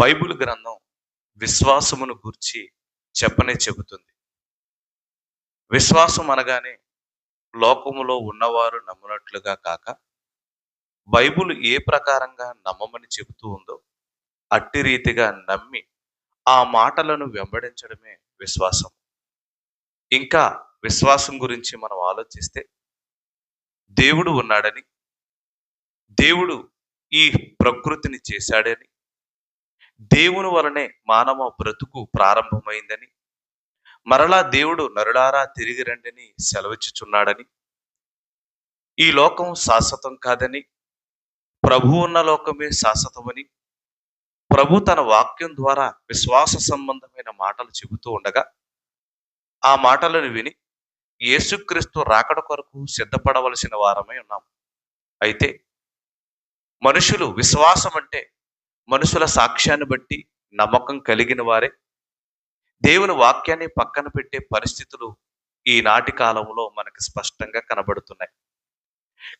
Bible గ్రంథం విశ్వాసమును గూర్చి చెప్పనే చెబుతుంది. విశ్వాసం అనగానే లోకములో ఉన్నవారు నమ్మునట్లుగా కాక బైబిల్ ఏ ప్రకారంగా నమ్మమని చెబుతూ ఉందో అట్టి రీతిగా నమ్మి ఆ మాటలను వెంబడించడమే విశ్వాసం. ఇంకా విశ్వాసం గురించి మనం ఆలోచిస్తే దేవుడు ఉన్నాడని దేవుడు ఈ ప్రకృతిని చేశాడని దేవుని వలనే మానవ బ్రతుకు ప్రారంభమైందని మరలా దేవుడు నరులారా తిరిగి రండిని సెలవిచ్చుచున్నాడని ఈ లోకం శాశ్వతం కాదని ప్రభు ఉన్న లోకమే శాశ్వతమని ప్రభు తన వాక్యం ద్వారా విశ్వాస సంబంధమైన మాటలు చెబుతూ ఉండగా ఆ మాటలను విని యేసుక్రీస్తు రాకడ కొరకు సిద్ధపడవలసిన వారమై ఉన్నాం. అయితే మనుషులు విశ్వాసం అంటే మనుషుల సాక్ష్యాన్ని బట్టి నమ్మకం కలిగిన వారే. దేవుని వాక్యాన్ని పక్కన పెట్టే పరిస్థితులు ఈనాటి కాలంలో మనకు స్పష్టంగా కనబడుతున్నాయి.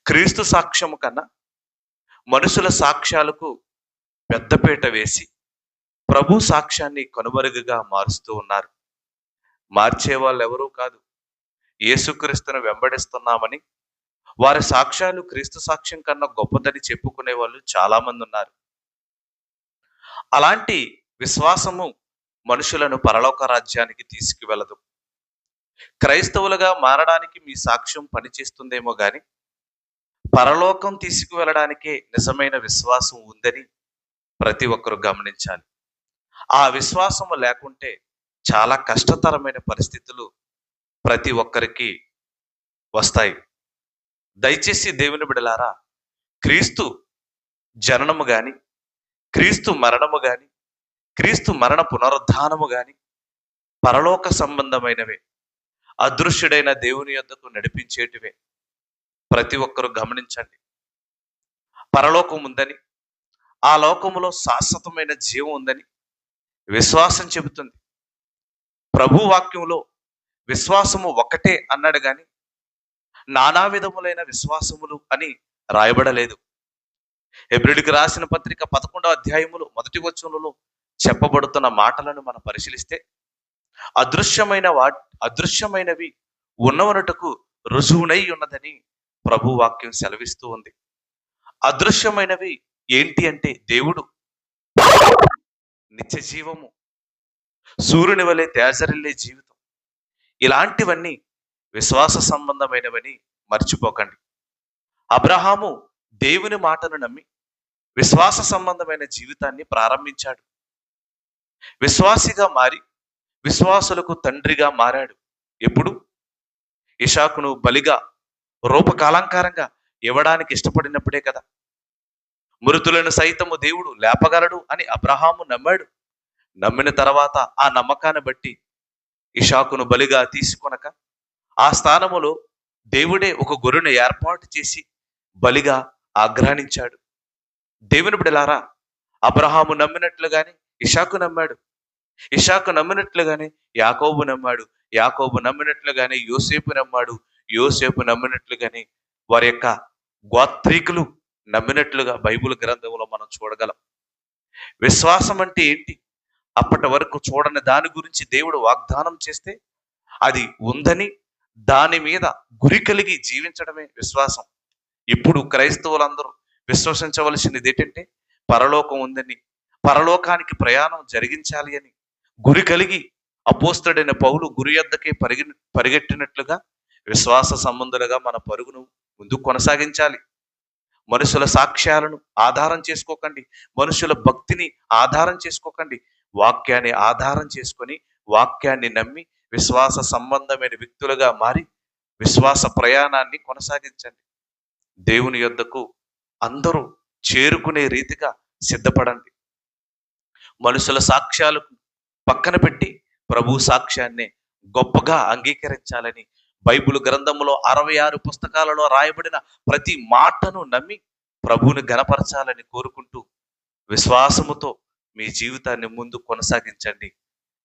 క్రీస్తు సాక్ష్యము కన్నా మనుషుల సాక్ష్యాలకు పెద్దపీట వేసి ప్రభు సాక్ష్యాన్ని కనుమరుగుగా మారుస్తూ ఉన్నారు. మార్చే వాళ్ళు ఎవరూ కాదు. యేసుక్రీస్తును వెంబడిస్తున్నామని వారి సాక్ష్యాలు క్రీస్తు సాక్ష్యం కన్నా గొప్పదని చెప్పుకునే వాళ్ళు చాలామంది ఉన్నారు. అలాంటి విశ్వాసము మనుషులను పరలోక రాజ్యానికి తీసుకువెళ్ళదు క్రైస్తవులుగా మారడానికి మీ సాక్ష్యం పనిచేస్తుందేమో గాని పరలోకం తీసుకువెళ్ళడానికే నిజమైన విశ్వాసం ఉందని ప్రతి ఒక్కరు గమనించాలి. ఆ విశ్వాసము లేకుంటే చాలా కష్టతరమైన పరిస్థితులు ప్రతి ఒక్కరికి వస్తాయి. దయచేసి దేవుని బిడలారా క్రీస్తు జననము కానీ క్రీస్తు మరణము గాని క్రీస్తు మరణ పునరుద్ధానము గాని పరలోక సంబంధమైనవే. అదృశ్యుడైన దేవుని యొద్దకు నడిపించేటివే. ప్రతి ఒక్కరూ గమనించండి. పరలోకం ఉందని ఆ లోకములో శాశ్వతమైన జీవం ఉందని విశ్వాసం చెబుతుంది. ప్రభు వాక్యంలో విశ్వాసము ఒకటే అన్నాడు కానీ నానా విధములైన విశ్వాసములు అని రాయబడలేదు. హెబ్రిడికి రాసిన పత్రిక పదకొండవ అధ్యాయములు మొదటి వచనంలో చెప్పబడుతున్న మాటలను మనం పరిశీలిస్తే అదృశ్యమైన వా అదృశ్యమైనవి ఉన్నవనటకు రుజువునై ఉన్నదని ప్రభు వాక్యం సెలవిస్తూ ఉంది. అదృశ్యమైనవి ఏంటి అంటే దేవుడు నిత్య జీవము సూర్యుని వలె తేజరిల్లే జీవితం. ఇలాంటివన్నీ విశ్వాస సంబంధమైనవని మర్చిపోకండి. అబ్రహాము దేవుని మాటను నమ్మి విశ్వాస సంబంధమైన జీవితాన్ని ప్రారంభించాడు. విశ్వాసిగా మారి విశ్వాసులకు తండ్రిగా మారాడు. ఎప్పుడు? ఇషాకును బలిగా రూపకాలంకారంగా ఇవ్వడానికి ఇష్టపడినప్పుడే కదా. మృతులను సైతము దేవుడు లేపగలడు అని అబ్రహాము నమ్మాడు. నమ్మిన తర్వాత ఆ నమ్మకాన్ని బట్టి ఇషాకును బలిగా తీసుకొనక ఆ స్థానములో దేవుడే ఒక గొర్రెను ఏర్పాటు చేసి బలిగా ఆగ్రహణించాడు దేవుని బిడలారా అబ్రహాము నమ్మినట్లుగానే ఇషాకు నమ్మాడు. ఇషాకు నమ్మినట్లుగానే యాకోబు నమ్మాడు. యాకోబు నమ్మినట్లుగానే యోసేపు నమ్మాడు. యోసేపు నమ్మినట్లుగానే వారి యొక్క గోత్రీకులు నమ్మినట్లుగా బైబిల్ గ్రంథంలో మనం చూడగలం. విశ్వాసం అంటే ఏంటి? అప్పటి వరకు చూడని దాని గురించి దేవుడు వాగ్దానం చేస్తే అది ఉందని దాని మీద గురి కలిగి జీవించడమే విశ్వాసం. ఇప్పుడు క్రైస్తవులందరూ విశ్వసించవలసినది ఏంటంటే పరలోకం ఉందని పరలోకానికి ప్రయాణం జరిగించాలి అని గురి కలిగి అపోస్తుడైన పౌలు గురి యొద్దకే పరిగె పరిగెట్టినట్లుగా విశ్వాస సంబంధులుగా మన పరుగును ముందుకు కొనసాగించాలి. మనుషుల సాక్ష్యాలను ఆధారం చేసుకోకండి. మనుషుల భక్తిని ఆధారం చేసుకోకండి. వాక్యాన్ని ఆధారం చేసుకొని వాక్యాన్ని నమ్మి విశ్వాస సంబంధమైన వ్యక్తులుగా మారి విశ్వాస ప్రయాణాన్ని కొనసాగించండి. దేవుని యొద్దకు అందరూ చేరుకునే రీతిగా సిద్ధపడండి. మనుషుల సాక్ష్యాలకు పక్కన పెట్టి ప్రభు సాక్ష్యాన్ని గొప్పగా అంగీకరించాలని బైబిల్ గ్రంథంలో అరవై ఆరు పుస్తకాలలో రాయబడిన ప్రతి మాటను నమ్మి ప్రభువుని గనపరచాలని కోరుకుంటూ విశ్వాసముతో మీ జీవితాన్ని ముందు కొనసాగించండి.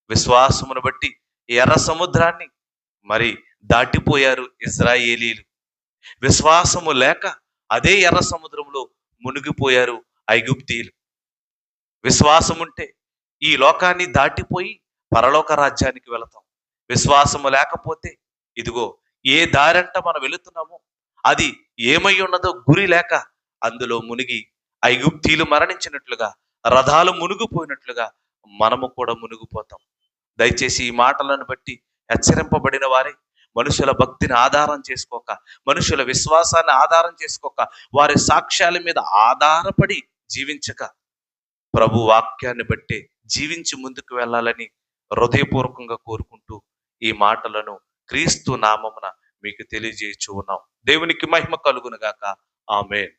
విశ్వాసమును బట్టి ఎర్ర సముద్రాన్ని మరి దాటిపోయారు ఇజ్రాయేలీలు. విశ్వాసము లేక అదే ఎర్ర సముద్రంలో మునిగిపోయారు ఐగుప్తీయులు. విశ్వాసం ఉంటే ఈ లోకాన్ని దాటిపోయి పరలోక రాజ్యానికి వెళతాం. విశ్వాసము లేకపోతే ఇదిగో ఏ దారంట మనం వెళుతున్నామో అది ఏమై ఉన్నదో గురి లేక అందులో మునిగి ఐగుప్తీలు మరణించినట్లుగా రథాలు మునిగిపోయినట్లుగా మనము కూడా మునిగిపోతాం. దయచేసి ఈ మాటలను బట్టి హెచ్చరింపబడిన వారే మనుషుల భక్తిని ఆధారం చేసుకోక మనుషుల విశ్వాసాన్ని ఆధారం చేసుకోక వారి సాక్ష్యాల మీద ఆధారపడి జీవించక ప్రభు వాక్యాన్ని బట్టి జీవించి ముందుకు వెళ్ళాలని హృదయపూర్వకంగా కోరుకుంటూ ఈ మాటలను క్రీస్తు నామమున మీకు తెలియజేయచ్చు ఉన్నాం. దేవునికి మహిమ కలుగునుగాక. ఆమెన్.